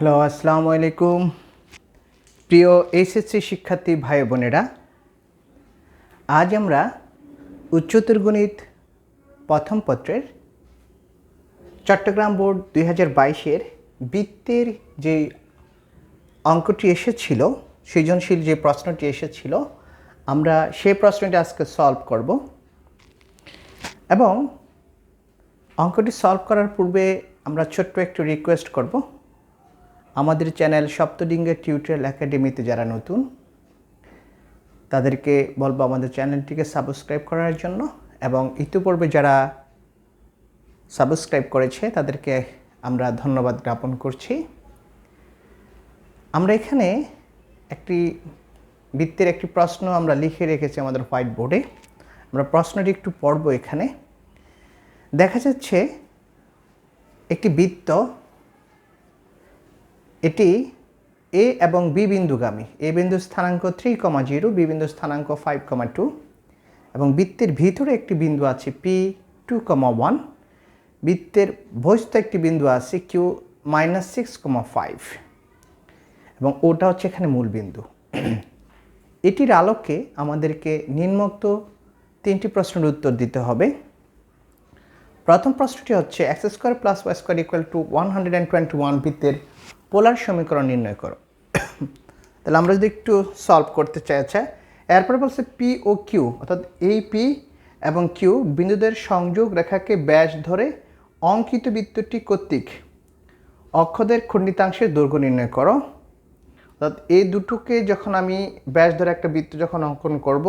Hello, আসসালামু আলাইকুম। প্রিয় এইচএসসি শিক্ষার্থী ভাই বোনেরা, আজ আমরা উচ্চতর গণিত প্রথম পত্রের চট্টগ্রাম বোর্ড দুই হাজার বাইশের বৃত্তের যে অঙ্কটি এসেছিল, সৃজনশীল যে প্রশ্নটি এসেছিল, আমরা সেই প্রশ্নটি আজকে সলভ করব। এবং অঙ্কটি সলভ করার পূর্বে আমরা ছোট্ট একটু রিকোয়েস্ট করব। আমাদের চ্যানেল সপ্তডিঙ্গের টিউটোরিয়াল একাডেমিতে যারা নতুন, তাদেরকে বলব আমাদের চ্যানেলটিকে সাবস্ক্রাইব করার জন্য এবং ইতিপূর্বে যারা সাবস্ক্রাইব করেছে, তাদেরকে আমরা ধন্যবাদ জ্ঞাপন করছি। আমরা এখানে একটি বৃত্তের একটি প্রশ্ন আমরা লিখে রেখেছি আমাদের হোয়াইট বোর্ডে। আমরা প্রশ্নটি একটু পড়ব এখানে। দেখা যাচ্ছে একটি বৃত্ত এটি এ এবং বি বিন্দুগামী। এ বিন্দু স্থানাঙ্ক থ্রি কমা জিরো বি বিন্দু স্থানাঙ্ক ফাইভ কমা টু এবং বৃত্তের ভিতরে একটি বিন্দু আছে পি টু কমা ওয়ান বৃত্তের বহিস্থ একটি বিন্দু আছে Q minus six comma five এবং ওটা হচ্ছে এখানে মূল বিন্দু। এটির আলোকে আমাদেরকে নিম্নোক্ত তিনটি প্রশ্নের উত্তর দিতে হবে। প্রথম প্রশ্নটি হচ্ছে x square plus y square equal to one hundred and twenty one বৃত্তের পোলার সমীকরণ নির্ণয় করো। তাহলে আমরা যদি একটু সলভ করতে চাই আচ্ছা এরপরে বলছে পি ও কিউ অর্থাৎ এই পি এবং কিউ বিন্দুদের সংযোগ রেখাকে ব্যাস ধরে অঙ্কিত বৃত্তটি কর্তৃক অক্ষদের খণ্ডিতাংশের দৈর্ঘ্য নির্ণয় করো। অর্থাৎ এই দুটোকে যখন আমি ব্যাস ধরে একটা বৃত্ত যখন অঙ্কন করব,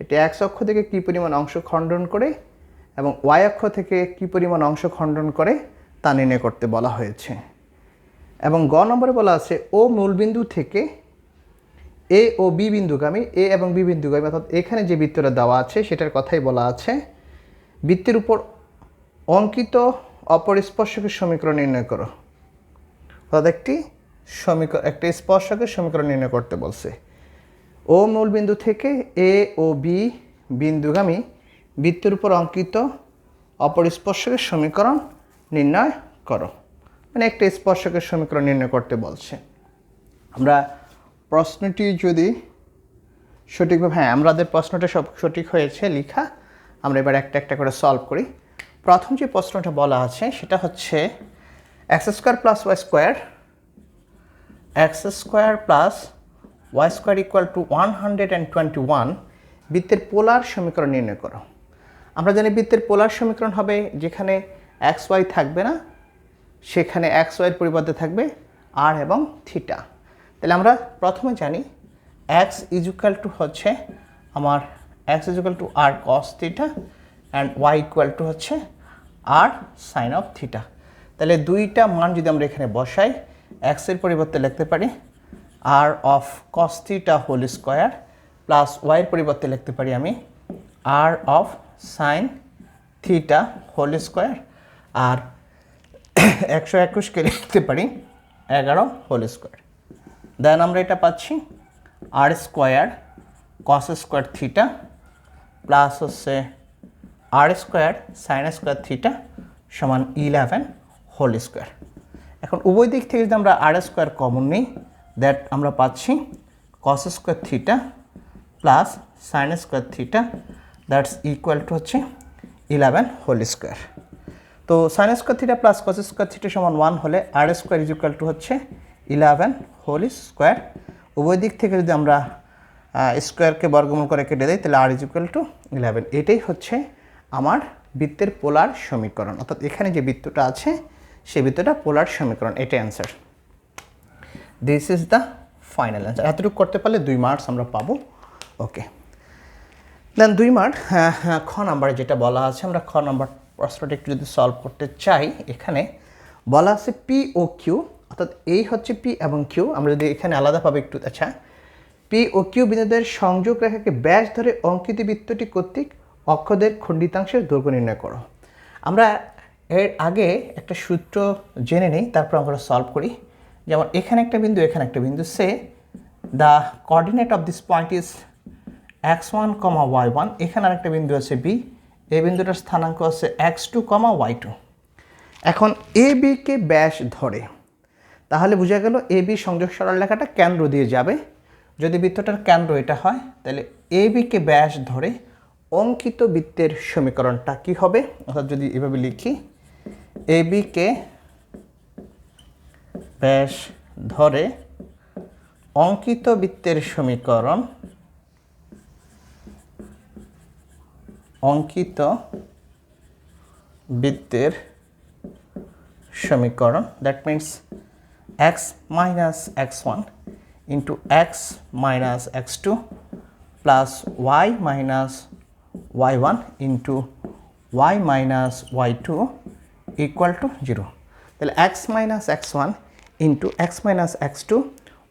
এটা এক্স অক্ষ থেকে কী পরিমাণ অংশ খণ্ডন করে এবং ওয়াই অক্ষ থেকে কী পরিমাণ অংশ খণ্ডন করে তা নির্ণয় করতে বলা হয়েছে। এবং গ নম্বরে বলা আছে, ও মূলবিন্দু থেকে এ ও বি বিন্দুগামী, এ এবং বি বিন্দুগামী, অর্থাৎ এখানে যে বৃত্তটা দেওয়া আছে, সেটার কথাই বলা আছে। বৃত্তের উপর অঙ্কিত অপরিস্পর্শকের সমীকরণ নির্ণয় করো। অর্থাৎ একটি সমীকরণ, একটি স্পর্শকের সমীকরণ নির্ণয় করতে বলছে। ও মূলবিন্দু থেকে এ ও বি বিন্দুগামী, বৃত্তের উপর অঙ্কিত অপরিস্পর্শকের সমীকরণ নির্ণয় করো। মানে একটা স্পর্শকের সমীকরণ নির্ণয় করতে বলছে। আমরা প্রশ্নটি যদি সঠিকভাবে হ্যাঁ আমাদের প্রশ্নটা সব সঠিক হয়েছে লেখা, আমরা এবার একটা একটা করে সলভ করি। প্রথম যে প্রশ্নটা বলা আছে, সেটা হচ্ছে X square plus Y square X square plus Y square equal to one hundred and twenty one বৃত্তের পোলার সমীকরণ নির্ণয় করো। আমরা জানি বৃত্তের পোলার সমীকরণ হবে যেখানে এক্স ওয়াই থাকবে না সেখানে এক্স ওয়াইয়ের পরিবর্তে থাকবে আর এবং থিটা তাহলে আমরা প্রথমে জানি এক্স ইজুকাল টু হচ্ছে আমার x equal to r cos theta and y equal to হচ্ছে আর সাইন অফ থিটা তাহলে দুইটা মান যদি আমরা এখানে বসাই এক্সের পরিবর্তে লিখতে পারি r of cos theta whole square plus ওয়াইয়ের পরিবর্তে লিখতে পারি আমি r of sine theta whole square আর একশো একুশকে লিখতে পারি, এগারো হোল স্কোয়ার। দেন আমরা এটা পাচ্ছি r square cos square theta plus হচ্ছে r square sine square theta সমান ইলেভেন হোল স্কোয়ার। এখন উভয় দিক থেকে যদি আমরা আর স্কোয়ার কমন নিই, দ্যাট আমরা পাচ্ছি cos square theta plus sine square theta, that's equal to হচ্ছে ইলেভেন হোল স্কোয়ার। তো sine square theta plus cos square theta সমান ওয়ান হলে r square is equal to হচ্ছে ইলেভেন হোল স্কোয়ার উভয় দিক থেকে যদি আমরা স্কোয়ারকে বর্গমূল করে কেটে দিই, তাহলে r is equal to eleven এটাই হচ্ছে আমার বৃত্তের পোলার সমীকরণ। অর্থাৎ এখানে যে বৃত্তটা আছে সেই বৃত্তটা পোলার সমীকরণ। এটাই answer this is the final answer এতটুকু করতে পারলে দুই মার্কস আমরা পাবো। ওকে দেন দুই মার্ক হ্যাঁ হ্যাঁ খ নাম্বারে যেটা বলা আছে, আমরা খ নাম্বার প্রশ্নটা একটু যদি সলভ করতে চাই, এখানে বলা আছে পি ও কিউ অর্থাৎ এই হচ্ছে পি এবং কিউ আমরা যদি এখানে আলাদাভাবে একটু আচ্ছা। পি ও কিউ বিন্দুদের সংযোগ রেখাকে ব্যাস ধরে অঙ্কিত বৃত্তটি কর্তৃক অক্ষদের খণ্ডিতাংশের দৈর্ঘ্য নির্ণয় করো। আমরা এর আগে একটা সূত্র জেনে নিই, তারপর আমরা সলভ করি। যেমন, এখানে একটা বিন্দু, এখানে একটা বিন্দু, say the coordinate of this point is x one comma y one এখানে আরেকটা বিন্দু আছে বি এই বিন্দুটার স্থানাঙ্ক আছে x two comma y two এখন এ বিকে ব্যাস ধরে, তাহলে বোঝা গেল এ বি সংযোগ সরল লেখাটা কেন্দ্র দিয়ে যাবে। যদি বৃত্তটার কেন্দ্র এটা হয়, তাহলে এ বিকে ব্যাস ধরে অঙ্কিত বৃত্তের সমীকরণটা কি হবে? অর্থাৎ যদি এভাবে লিখি, এ বিকে ব্যাস ধরে অঙ্কিত বৃত্তের সমীকরণ অঙ্কিত বৃত্তের সমীকরণ। That means x minus x one into x minus x two plus y minus y one into y minus y two equal to zero তাহলে x minus x one into x minus x two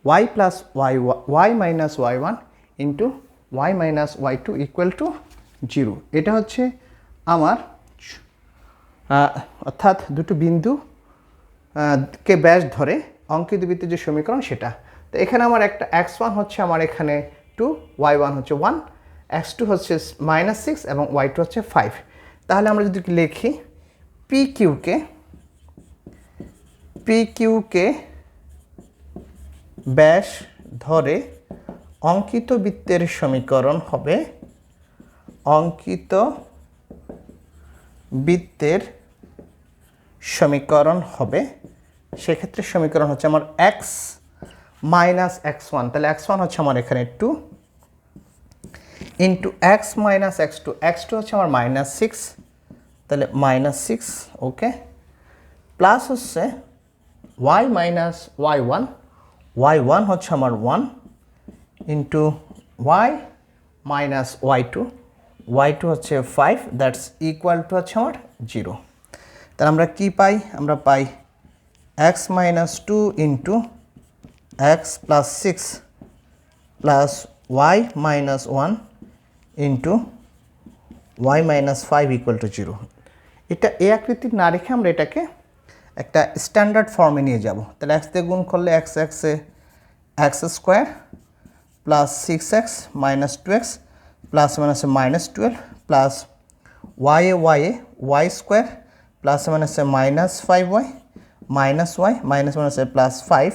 y plus y y minus y one into y minus y two equal to zero. এটা হচ্ছে আমার অর্থাৎ দুটো বিন্দু কে ব্যাস ধরে অঙ্কিত বৃত্তের যে সমীকরণ সেটা। তো এখানে আমার একটা এক্স ওয়ান হচ্ছে আমার এখানে টু ওয়াই ওয়ান হচ্ছে ওয়ান এক্স টু হচ্ছে মাইনাস সিক্স এবং ওয়াই টু হচ্ছে ফাইভ তাহলে আমরা যদি লিখি পি কিউকে পি কিউকে ব্যাস ধরে অঙ্কিত বৃত্তের সমীকরণ হবে অঙ্কিত বৃত্তের সমীকরণ হবে। সেক্ষেত্রে সমীকরণ হচ্ছে আমার এক্স মাইনাস এক্স ওয়ান তাহলে এক্স ওয়ান হচ্ছে আমার এখানে two into x minus x two x two হচ্ছে আমার মাইনাস সিক্স তাহলে মাইনাস সিক্স ওকে প্লাস হচ্ছে y minus y one y one হচ্ছে আমার one into y minus y two y two হচ্ছে ফাইভ দ্যাটস ইকুয়াল টু হচ্ছে আমার zero তাহলে আমরা কি পাই? আমরা পাই x minus two into x plus six plus y minus one into y minus five equal to zero এটা এ আকৃতির না রেখে আমরা এটাকে একটা স্ট্যান্ডার্ড ফর্মে নিয়ে যাব। তাহলে এক্স দিয়ে গুণ করলে এক্স এক্সে x square plus six x minus two x plus মাইনাসে মাইনাস টুয়েলভ প্লাস ওয়াই এ ওয়াই স্কোয়ার প্লাস মাইনাসে minus five y minus y minus মাইনাসে plus five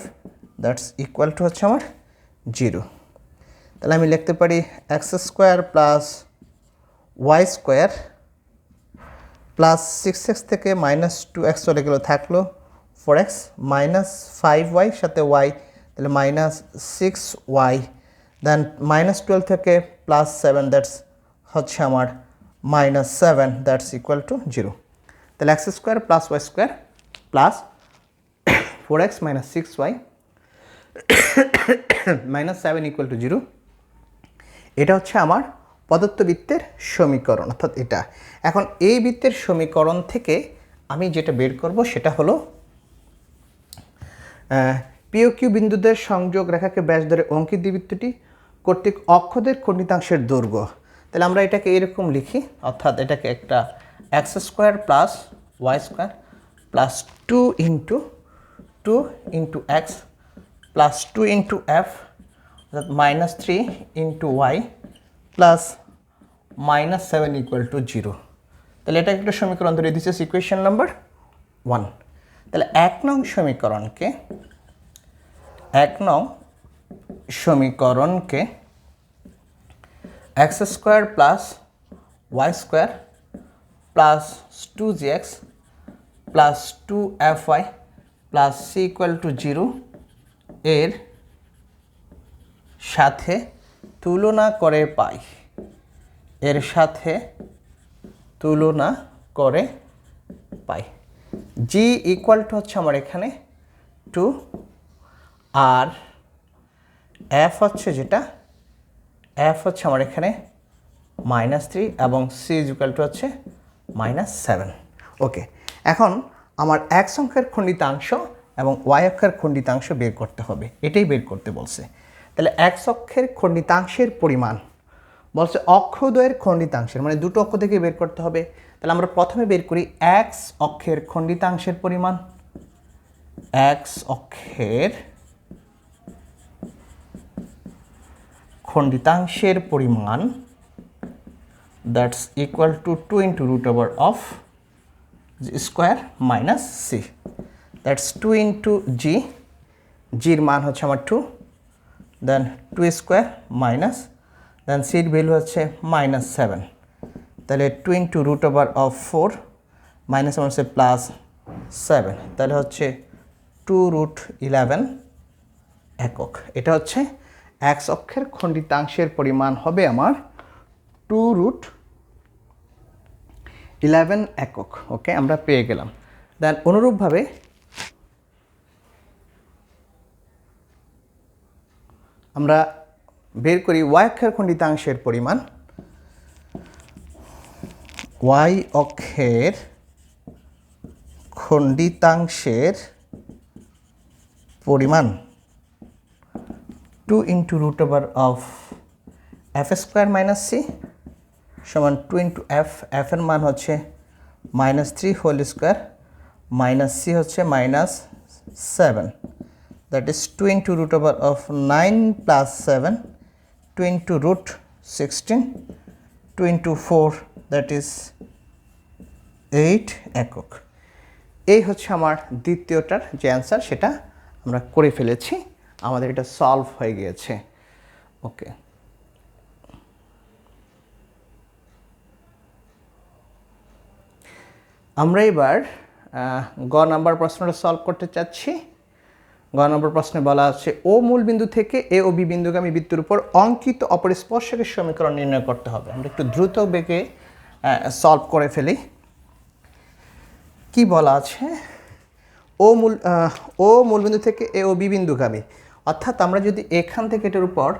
that's equal to হচ্ছে আমার জিরো তাহলে আমি লিখতে পারি x square plus y square plus six x থেকে মাইনাস টু এক্স চলে গেলো, থাকল four x minus five y সাথে ওয়াই তাহলে minus six y then minus twelve থেকে প্লাস সেভেন দ্যাটস হচ্ছে আমার minus seven that's equal to zero তাহলে x square plus y square plus four x minus six y minus seven equal to zero এটা হচ্ছে আমার পদার্থবৃত্তের সমীকরণ, অর্থাৎ এটা। এখন এই বৃত্তের সমীকরণ থেকে আমি যেটা বের করব সেটা হলো পিও কিউ বিন্দুদের সংযোগ রেখাকে ব্যাস ধরে অঙ্কিত বৃত্তটি কর্তৃক অক্ষদের খণ্ডিতাংশের দৈর্ঘ্য। তাহলে আমরা এটাকে এরকম লিখি, অর্থাৎ এটাকে একটা x square plus y square plus two into two into x plus two into f অর্থাৎ minus three into y plus minus seven equal to zero তাহলে এটা একটা সমীকরণ ধরে দিচ্ছে ইকুয়েশন নাম্বার ওয়ান তাহলে এক নং সমীকরণকে এক নং সমীকরণকে x square plus y square plus two g x plus two f y plus c equal to zero এর সাথে তুলনা করে পাই। এর সাথে তুলনা করে পাই। জি ইকুয়াল টু হচ্ছে আমার এখানে টু আর এফ হচ্ছে যেটা? এফ হচ্ছে আমার এখানে মাইনাস থ্রি এবং সি ইকুয়াল টু হচ্ছে মাইনাস সেভেন ওকে এখন আমার এক সংখ্যার খণ্ডিতাংশ এবং ওয়াই অক্ষের খণ্ডিতাংশ বের করতে হবে। এটাই বের করতে বলছে। তাহলে এক অক্ষের খণ্ডিতাংশের পরিমাণ বলছে অক্ষদ্বয়ের খণ্ডিতাংশের মানে দুটো অক্ষ থেকে বের করতে হবে। তাহলে আমরা প্রথমে বের করি এক্স অক্ষের খণ্ডিতাংশের পরিমাণ। এক্স অক্ষের খণ্ডিতাংশের পরিমাণ that's equal to two into root over of square minus c that's two into g জির মান হচ্ছে আমার two then two square minus then সির ভ্যালু হচ্ছে মাইনাস সেভেন তাহলে two into root over of four minus আমার হচ্ছে plus seven তাহলে হচ্ছে টু রুট ইলেভেন একক। এটা হচ্ছে এক্স অক্ষের খণ্ডিতাংশের পরিমাণ হবে আমার টু রুট ইলেভেন একক, ওকে, আমরা পেয়ে গেলাম। দেন অনুরূপভাবে আমরা বের করি ওয়াই অক্ষের খণ্ডিতাংশের পরিমাণ। ওয়াই অক্ষের খণ্ডিতাংশের পরিমাণ two into root over of f square minus c সমান টু ইন্টু এফ এফ এর মান হচ্ছে minus three whole square minus c হচ্ছে minus seven that is two into root over of nine plus seven two into root sixteen two into four that is eight একক। এই হচ্ছে আমার দ্বিতীয়টার যে answer সেটা আমরা করে ফেলেছি। আমাদের এটা সলভ হয়ে গিয়েছে। ওকে আমরা এবার গ নাম্বার প্রশ্নটা সলভ করতে চাচ্ছি। গ নম্বর প্রশ্নে বলা আছে, ও মূল বিন্দু থেকে এ ও বি বিন্দুগামী বৃত্তের উপর অঙ্কিত অপরিস্পর্শকের সমীকরণ নির্ণয় করতে হবে। আমরা একটু দ্রুত বেগে সলভ করে ফেলি। কি বলা আছে? ও মূল ও মূলবিন্দু থেকে এ ও বি বিন্দুগামী। অর্থাৎ আমরা যদি এখান থেকে এটার উপর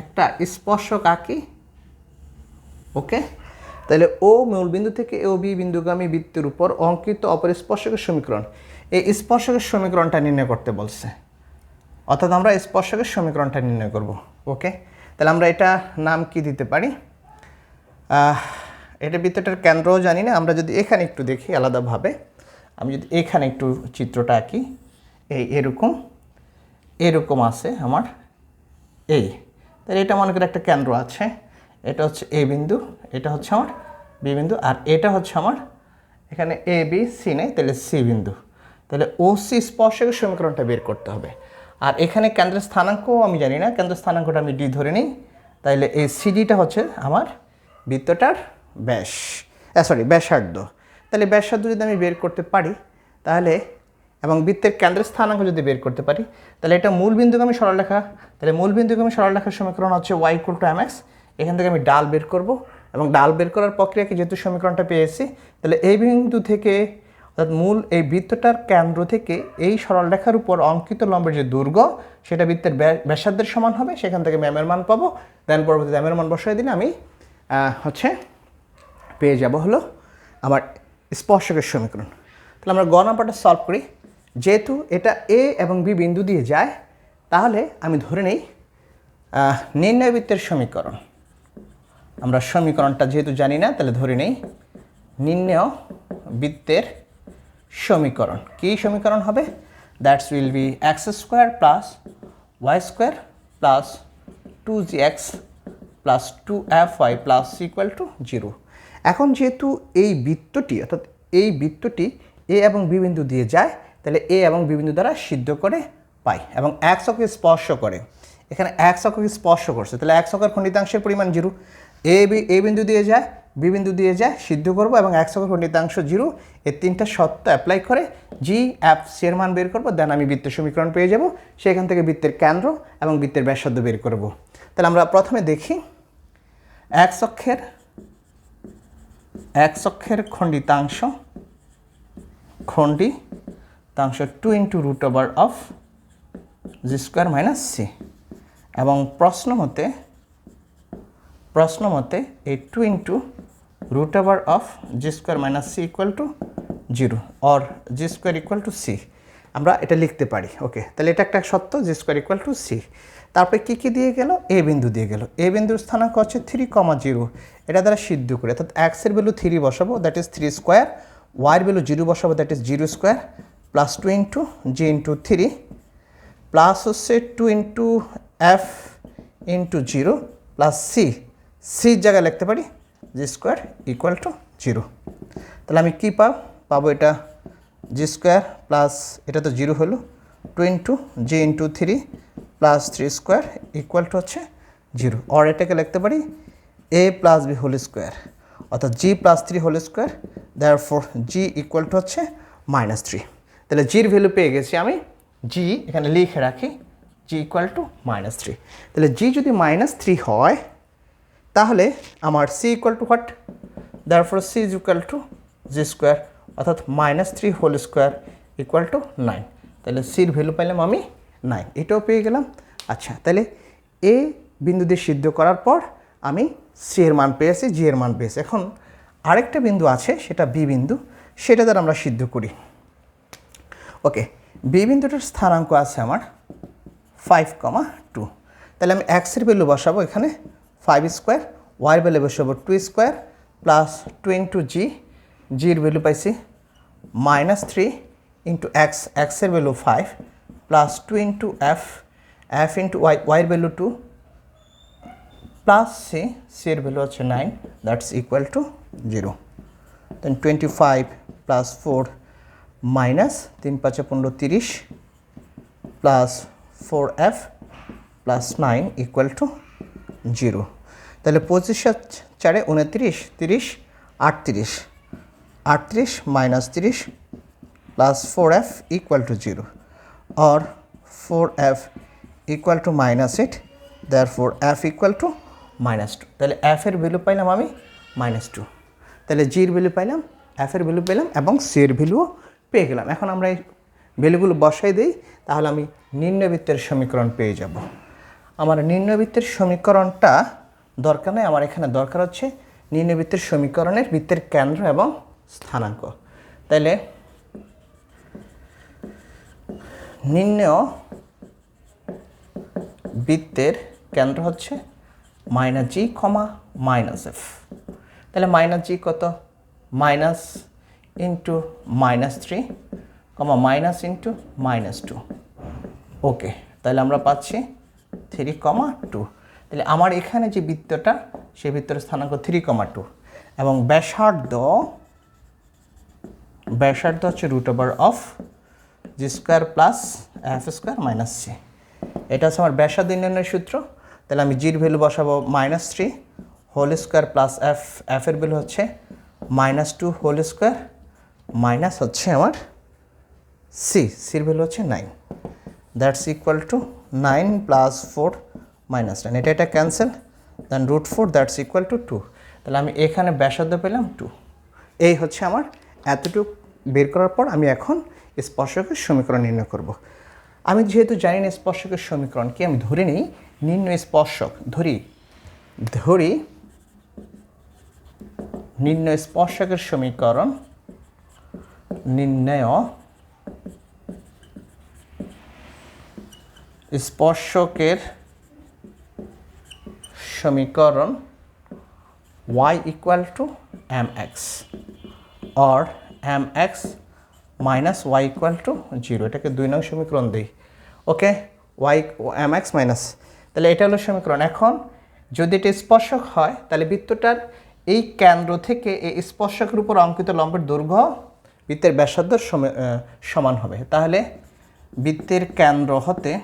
একটা স্পর্শক আঁকি, ওকে? তাহলে ও মূলবিন্দু থেকে ও বি বিন্দুগামী বৃত্তের উপর অঙ্কিত অপরিস্পর্শকের সমীকরণ। এই স্পর্শকের সমীকরণটা নির্ণয় করতে বলছে। অর্থাৎ আমরা স্পর্শকের সমীকরণটা নির্ণয় করব, ওকে? তাহলে আমরা এটা নাম কি দিতে পারি? এটা বৃত্তটার কেন্দ্রও জানি না। আমরা যদি এখানে একটু দেখি আলাদাভাবে, আমি যদি এখানে একটু চিত্রটা আঁকি, এই এরকম। এরকম আছে আমার। এই, তাহলে এটা মনে করি একটা কেন্দ্র আছে। এটা হচ্ছে এ বিন্দু, এটা হচ্ছে আমার বি বিন্দু, আর এটা হচ্ছে আমার এখানে এ, বি, সি নেই, তাহলে সি বিন্দু। তাহলে ও, সি স্পর্শকের সমীকরণটা বের করতে হবে। আর এখানে কেন্দ্রের স্থানাঙ্কও আমি জানি না, কেন্দ্রের স্থানাঙ্কটা আমি ডি ধরে নিই। তাইলে এই সিডিটা হচ্ছে আমার বৃত্তটার ব্যাস সরি ব্যাসার্ধ। তাহলে ব্যাসার্ধ যদি আমি বের করতে পারি, তাহলে এবং বৃত্তের কেন্দ্রের স্থানাঙ্ক যদি বের করতে পারি, তাহলে এটা মূল বিন্দুগামী সরলরেখা, তাহলে মূল বিন্দুগামী সরলরেখার সমীকরণ হচ্ছে ওয়াই ইকুয়াল টু এমএক্স এখান থেকে আমি ডাল বের করব এবং ডাল বের করার প্রক্রিয়াকে যেহেতু সমীকরণটা পেয়েছি, তাহলে এই বিন্দু থেকে, অর্থাৎ মূল এই বৃত্তটার কেন্দ্র থেকে এই সরলরেখার উপর অঙ্কিত লম্বের যে দুর্গ, সেটা বৃত্তের ব্যাস- ব্যাসার্ধের সমান হবে, সেখান থেকে ম্যামের মান পাবো দেন পরবর্তীতে ম্যামের মান বসাই দিলে আমি হচ্ছে পেয়ে যাব হলো আমার স্পর্শকের সমীকরণ। তাহলে আমরা গ নাম্বারটা সলভ করি। যেহেতু এটা এ এবং বি বিন্দু দিয়ে যায় তাহলে আমি ধরে নেই আহ, নির্ণয় বৃত্তের সমীকরণ। আমরা সমীকরণটা যেহেতু জানি না তাহলে ধরে নেই নির্ণয় বৃত্তের সমীকরণ। কী সমীকরণ হবে? That's will be x square plus y square plus two g x plus two f y plus equal to zero এখন যেহেতু এই বৃত্তটি অর্থাৎ এই বৃত্তটি এ এবং বি বিন্দু দিয়ে যায় তাহলে এ এবং বি বিন্দু দ্বারা সিদ্ধ করে পাই এবং এক অক্ষকে স্পর্শ করে। এখানে এক অক্ষকে স্পর্শ করছে। তাহলে এক অক্ষের খণ্ডিতাংশের পরিমাণ জিরো। এ বি এ বিন্দু দিয়ে যায় বি বিন্দু দিয়ে যায়, সিদ্ধ করব এবং এক অক্ষের খণ্ডিতাংশ জিরো। এই তিনটা সত্য অ্যাপ্লাই করে জি অ্যাপ সি এর মান বের করব দেন আমি বৃত্তের সমীকরণ পেয়ে যাব। সেখান থেকে বৃত্তের কেন্দ্র এবং বৃত্তের ব্যাসার্ধ বের করব। তাহলে আমরা প্রথমে দেখি এক অক্ষের এক অক্ষের খণ্ডিতাংশ খণ্ডিতাংশ two into root over of g square minus c এবং প্রশ্ন মতে প্রশ্ন মতে এই two into root over of g square minus c equal to zero or g square equal to c আমরা এটা লিখতে পারি ওকে তাহলে এটা একটা সত্য g square equal to c তারপরে কী কী দিয়ে গেল? এ বিন্দু দিয়ে গেল। এ বিন্দুর স্থানাঙ্ক হচ্ছে থ্রি কমা জিরো এটা দ্বারা সিদ্ধ করে, অর্থাৎ এক্সের ভ্যালু থ্রি বসাবো দ্যাট ইজ থ্রি স্কোয়ার ওয়াইয়ের ভ্যালু জিরো বসাবো that is zero square plus two into g into three plus হচ্ছে two into f into zero plus c সির জায়গায় লিখতে পারি g square equal to zero তাহলে আমি কী পাব? পাবো এটা জি স্কোয়ার প্লাস এটা তো জিরো হলো two into g into three plus three square equal to হচ্ছে জিরো অর এটাকে লিখতে পারি a plus b whole square অর্থাৎ g plus three whole square therefore g equal to হচ্ছে মাইনাস থ্রি তাহলে জির ভ্যালু পেয়ে গেছি আমি জি এখানে লিখে রাখি g equal to minus three তাহলে জি যদি মাইনাস থ্রি হয়, তাহলে আমার c equal to what for c is equal to g square অর্থাৎ minus three whole square equal to nine তাহলে সির ভ্যালু পাইলাম আমি নাইন এটাও পেয়ে গেলাম। আচ্ছা তাহলে এ বিন্দু দিয়ে সিদ্ধ করার পর আমি সি এর মান পেয়েছি জি এর মান পেয়েছি। এখন আরেকটা বিন্দু আছে, সেটা বি বিন্দু, সেটা দ্বারা আমরা সিদ্ধ করি। ওকে, বি বিন্দুটার স্থানাঙ্ক আছে আমার ফাইভ কমা টু তাহলে আমি এক্সের ভ্যালু বসাবো এখানে ফাইভ স্কোয়ার ওয়াইয়ের ভ্যালু বসাবো two square plus two into g জির ভ্যালু পাইছি মাইনাস থ্রি ইন্টু এক্স এক্সের value five plus two into f f into y ওয়াইয়ের value two plus c c এর ভ্যালু হচ্ছে nine that's equal to zero then twenty five plus four minus তিন পাঁচে পনেরো তিরিশ plus four f plus nine equal to zero. তাহলে পঁচিশ আর চারে উনত্রিশ, তিরিশ, আটত্রিশ। আটত্রিশ মাইনাস তিরিশ plus four f equal to zero. or 4f equal to minus it therefore f equal to minus 2 তাহলে f এর ভ্যালু পাইলাম আমি মাইনাস টু। তাহলে এর ভ্যালু পাইলাম এর ভ্যালু পেলাম এবং c এর ভ্যালুও পেয়ে গেলাম। এখন আমরা এই ভ্যালুগুলো বসাই দিই, তাহলে আমি নিম্নবৃত্তের সমীকরণ পেয়ে যাব। আমার নিম্নবৃত্তের সমীকরণটা দরকার নেই, আমার এখানে দরকার হচ্ছে নিম্নবৃত্তের সমীকরণের বৃত্তের কেন্দ্র এবং স্থানাঙ্ক। তাইলে নিম্ন বৃত্তের কেন্দ্র হচ্ছে মাইনাস জি কমা মাইনাস এফ। তাহলে মাইনাস জি কত? মাইনাস ইন্টু মাইনাস থ্রি কমা minus into minus two okay তাহলে আমরা পাচ্ছি থ্রি কমা টু তাহলে আমার এখানে যে বৃত্তটা সেই বৃত্তের স্থানাঙ্ক থ্রি কমা টু এবং ব্যাসার্ধ ব্যাসার্ধ হচ্ছে root over of g square plus f square minus c এটা হচ্ছে আমার ব্যাসার্ধ নির্ণয়ের সূত্র। তাহলে আমি জির ভ্যালু বসাবো minus three whole square plus f f এর ভ্যালু হচ্ছে minus two whole square minus হচ্ছে আমার সি সির ভ্যালু হচ্ছে nine that's equal to nine plus four minus nine এটা এটা cancel then root four that's equal to two তাহলে আমি এখানে ব্যাসার্ধ পেলাম টু এই হচ্ছে আমার এতটুকু বের করার পর আমি এখন স্পর্শকের সমীকরণ নির্ণয় করব। আমি যেহেতু জানি না স্পর্শকের সমীকরণ কি, আমি ধরে নিই, নির্ণয় স্পর্শক, ধরি ধরি, নির্ণয় স্পর্শকের সমীকরণ নির্ণয় স্পর্শকের সমীকরণ y equal to mx or mx minus y equal to zero এটাকে দুই নং সমীকরণ দিই। Okay y m x minus তাহলে এটা হলো সমীকরণ। এখন যদি এটা স্পর্শক হয়, তাহলে বৃত্তটার এই কেন্দ্র থেকে এই স্পর্শকের উপর অঙ্কিত লম্বের দৈর্ঘ্য বৃত্তের আহ, সমান হবে। তাহলে বৃত্তের কেন্দ্র হতে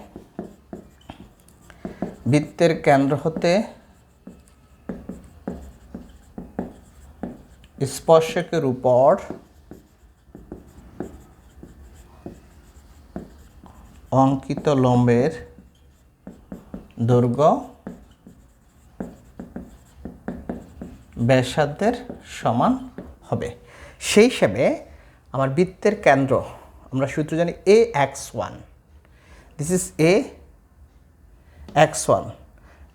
বৃত্তের কেন্দ্র হতে স্পর্শকের উপর অঙ্কিত লম্বের দৈর্ঘ্য ব্যাসার্ধের সমান হবে। সেই হিসাবে আমার বৃত্তের কেন্দ্র, আমরা সূত্র জানি a x one this is a x one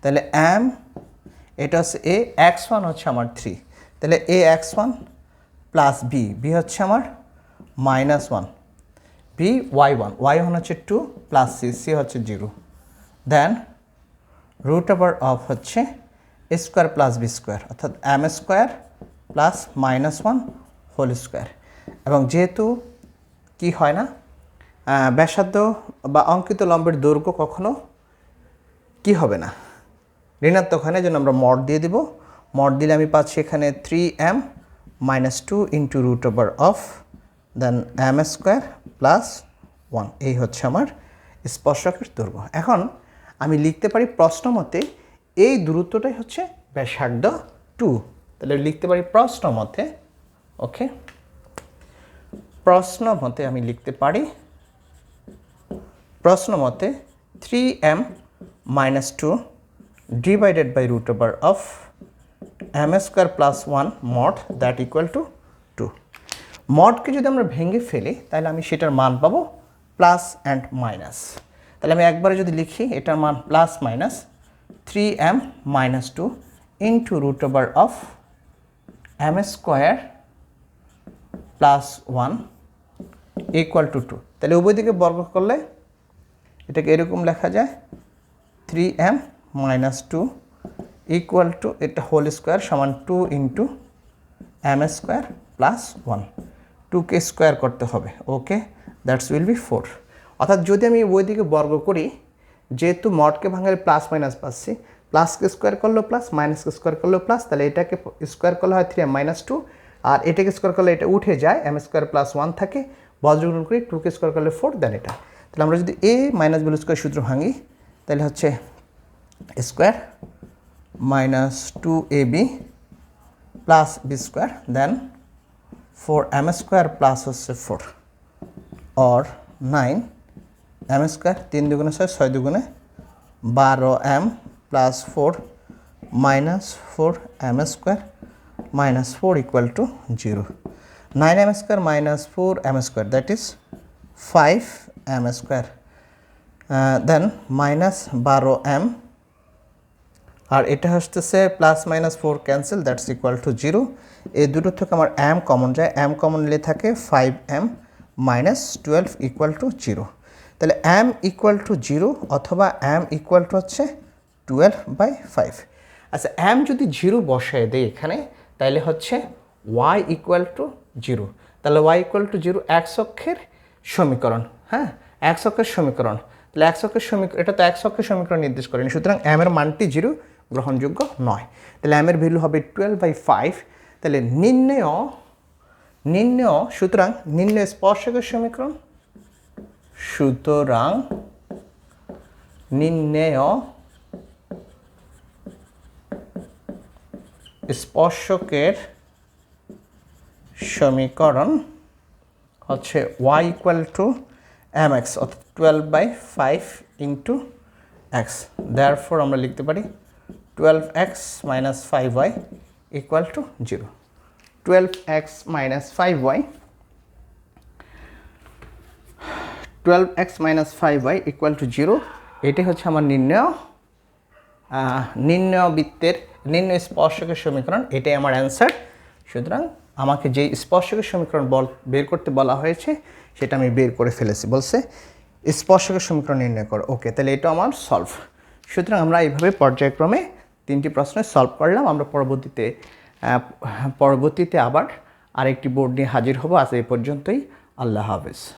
তাহলে এম এটা হচ্ছে এ এক্স ওয়ান হচ্ছে আমার থ্রি তাহলে a x one plus b b হচ্ছে আমার minus one b y one y one হচ্ছে টু প্লাস সি সি হচ্ছে zero then root over of হচ্ছে স্কোয়ার প্লাস বি স্কোয়ার অর্থাৎ m square plus minus one whole square এবং যেহেতু কি হয় না ব্যাসার্ধ বা অঙ্কিত লম্বের দৈর্ঘ্য কখনো কি হবে না। ঋণাত্মক হয় না জন্য আমরা মড দিয়ে দিব। মড দিলে আমি পাচ্ছি এখানে three m minus two into root over of then m square plus one এই হচ্ছে আমার স্পর্শকের দৈর্ঘ্য। এখন আমি লিখতে পারি প্রশ্ন মতে এই দূরত্বটাই হচ্ছে ব্যাসার্ধ টু তাহলে লিখতে পারি প্রশ্ন মতে ওকে প্রশ্ন মতে আমি লিখতে পারি, প্রশ্ন মতে three m minus two divided by root over of m square plus one mod that equal to two মডকে যদি আমরা ভেঙে ফেলি, তাহলে আমি সেটার মান পাবো প্লাস অ্যান্ড মাইনাস তাহলে আমি একবারে যদি লিখি, এটার মান plus minus three m minus two into root over of m square plus one equal to two তাহলে উভয় দিকে বর্গ করলে এটাকে এরকম লেখা যায় three m minus two equal to এটা হোল স্কোয়ার সমান two into m square plus one টুকে স্কোয়ার করতে হবে okay that's will be four অর্থাৎ যদি আমি ওই দিকে বর্গ করি, যেহেতু মডকে ভাঙালে প্লাস মাইনাস পাচ্ছি প্লাসকে স্কোয়ার করলেও প্লাস মাইনাসকে স্কোয়ার করলেও প্লাস তাহলে এটাকে স্কোয়ার করলে হয় থ্রি এম মাইনাস টু আর এটাকে স্কোয়ার করলে এটা উঠে যায় এম স্কোয়ার প্লাস ওয়ান থাকে বজ্রগ্রহণ করি টুকে স্কোয়ার করলে ফোর দেন এটা। তাহলে আমরা যদি এ মাইনাস বিল স্কোয়ার সূত্র ভাঙি, তাহলে হচ্ছে square minus two a b plus b square then four m square plus হচ্ছে four or nine m square তিন দুগুণে ছয় ছয় দুগুণে বারো m plus four minus four m square minus four equal to zero nine m square minus four m square that is five m square then minus বারো m আর এটা হচ্ছে plus minus four cancel that's equal to zero এই দুটো থেকে আমার m common যায় m common নিলে থাকে five m minus twelve equal to zero তাহলে এম ইকুয়াল টু জিরো অথবা এম ইকুয়াল টু হচ্ছে টুয়েলভ বাই ফাইভ আচ্ছা এম যদি জিরো বসায় দেয় এখানে, তাহলে হচ্ছে ওয়াই ইকুয়াল টু জিরো তাহলে ওয়াই ইকুয়াল টু জিরো এক অক্ষের সমীকরণ হ্যাঁ? এক অক্ষের সমীকরণ। তাহলে এক অক্ষের সমীকরণ এটা তো এক অক্ষের সমীকরণ নির্দেশ করেনি, সুতরাং এম এর মানটি জিরো গ্রহণযোগ্য নয়। তাহলে এম এর ভ্যালু হবে টুয়েলভ বাই ফাইভ তাহলে নির্ণয় নির্ণয়, সুতরাং নির্ণয় স্পর্শকের সমীকরণ। সুতরাং নির্ণয় স্পর্শকের সমীকরণ হচ্ছে y equal to m x অর্থাৎ twelve by five into x therefore আমরা লিখতে পারি twelve x minus five y equal to zero twelve x minus five y twelve x minus five y equal to zero এটি হচ্ছে আমার নির্ণয় নির্ণয় বৃত্তের, নির্ণয় স্পর্শকের সমীকরণ। এটাই আমার অ্যান্সার সুতরাং আমাকে যে স্পর্শকের সমীকরণ বল বের করতে বলা হয়েছে, সেটা আমি বের করে ফেলেছি। বলছে, স্পর্শকের সমীকরণ নির্ণয় করো। ওকে, তাহলে এটা আমার সলভ সুতরাং আমরা এইভাবে পর্যায়ক্রমে তিনটি প্রশ্ন সলভ করলাম। আমরা পরবর্তীতে পরবর্তীতে আবার আরেকটি বোর্ড নিয়ে হাজির হব। আজ এই পর্যন্তই। আল্লাহ হাফেজ।